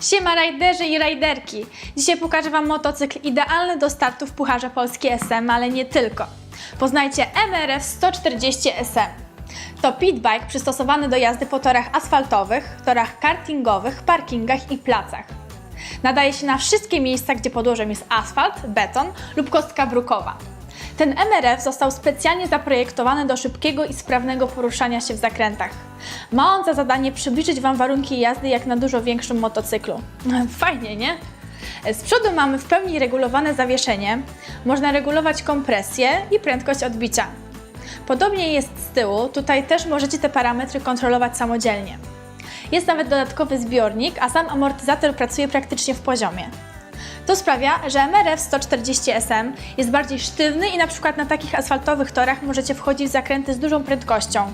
Siema rajderzy i rajderki! Dzisiaj pokażę Wam motocykl idealny do startu w Pucharze Polski SM, ale nie tylko. Poznajcie MRF 140 SM. To pitbike przystosowany do jazdy po torach asfaltowych, torach kartingowych, parkingach i placach. Nadaje się na wszystkie miejsca, gdzie podłożem jest asfalt, beton lub kostka brukowa. Ten MRF został specjalnie zaprojektowany do szybkiego i sprawnego poruszania się w zakrętach. Ma on za zadanie przybliżyć Wam warunki jazdy jak na dużo większym motocyklu. Fajnie, nie? Z przodu mamy w pełni regulowane zawieszenie, można regulować kompresję i prędkość odbicia. Podobnie jest z tyłu, tutaj też możecie te parametry kontrolować samodzielnie. Jest nawet dodatkowy zbiornik, a sam amortyzator pracuje praktycznie w poziomie. To sprawia, że MRF 140 SM jest bardziej sztywny i na przykład na takich asfaltowych torach możecie wchodzić w zakręty z dużą prędkością.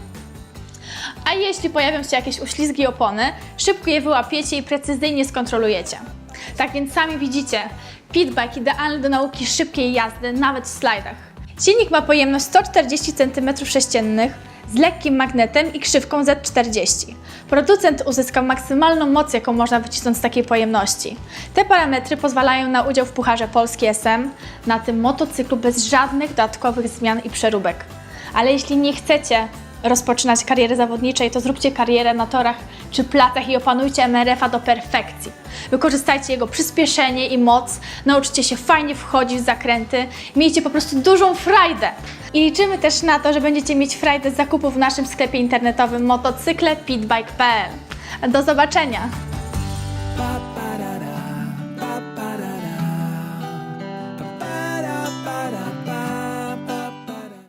A jeśli pojawią się jakieś uślizgi opony, szybko je wyłapiecie i precyzyjnie skontrolujecie. Tak więc sami widzicie, pitbike idealny do nauki szybkiej jazdy, nawet w slajdach. Silnik ma pojemność 140 cm3 z lekkim magnetem i krzywką Z40. Producent uzyskał maksymalną moc, jaką można wycisnąć z takiej pojemności. Te parametry pozwalają na udział w Pucharze Polski SM na tym motocyklu bez żadnych dodatkowych zmian i przeróbek. Ale jeśli nie chcecie rozpoczynać kariery zawodniczej, to zróbcie karierę na torach czy placach i opanujcie MRF-a do perfekcji. Wykorzystajcie jego przyspieszenie i moc, nauczcie się fajnie wchodzić w zakręty, miejcie po prostu dużą frajdę. I liczymy też na to, że będziecie mieć frajdę z zakupów w naszym sklepie internetowym motocyklepitbike.pl. Do zobaczenia!